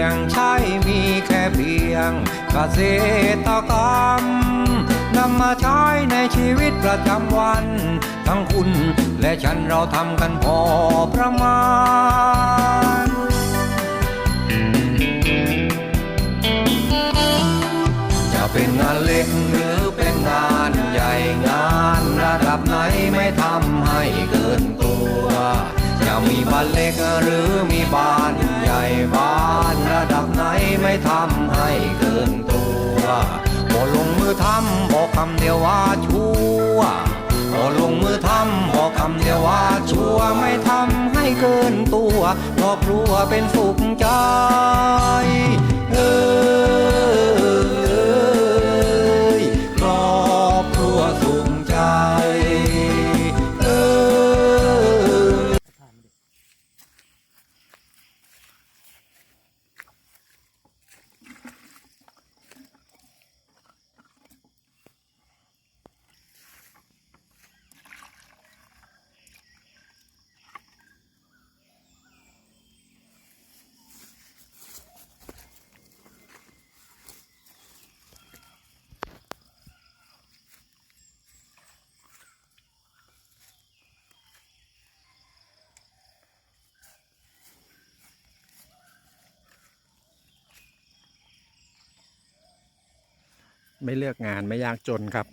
ยงใช้มีแค่เพียงกษตรกรรมนำมาใช้ในชีวิตประจำวัน ทั้งคุณและฉันเราทำกันพอประมาณจะเป็นงานเล็กหรือเป็นงานใหญ่งานระดับไหนไม่ทำให้เกินตัว จะมีบ้านเล็กหรือมีบ้าน บ้านระดับไหนไม่ทำให้เกินตัวพอลงมือทำบอกคำเดียวว่าชัวร์พอลงมือทำบอกคำเดียวว่าชัวไม่ทำให้เกินตัวครอกลัวเป็นสุขใจ ไม่เลือกงานไม่ยากจนครับ